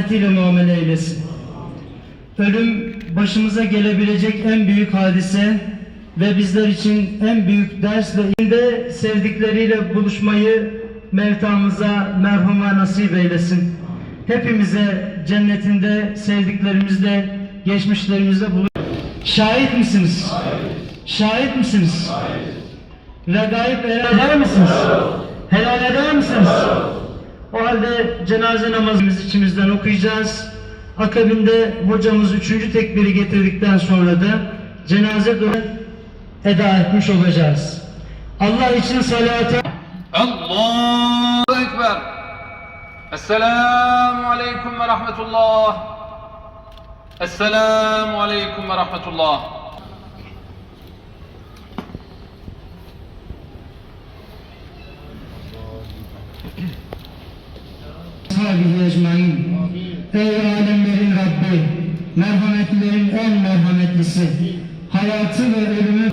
merhametiyle muamele eylesin. Ölüm başımıza gelebilecek en büyük hadise ve bizler için en büyük ders de sevdikleriyle buluşmayı Mevtamıza, merhuma nasip eylesin. Hepimize cennetinde sevdiklerimizle, geçmişlerimizle buluş. Şahit misiniz? Şahit misiniz? Regaib helal eder misiniz? Helal eder misiniz? O halde cenaze namazımız içimizden okuyacağız. Akabinde hocamız üçüncü tekbiri getirdikten sonra da cenaze duası eda etmiş olacağız. Allah için salata Allahu Ekber Esselamu Aleyküm ve Rahmetullah Esselamu Aleyküm ve Rahmetullah Sahibi ecmain. Ey alemlerin Rabbi, merhametlerin en merhametlisi, hayatı ve ölümü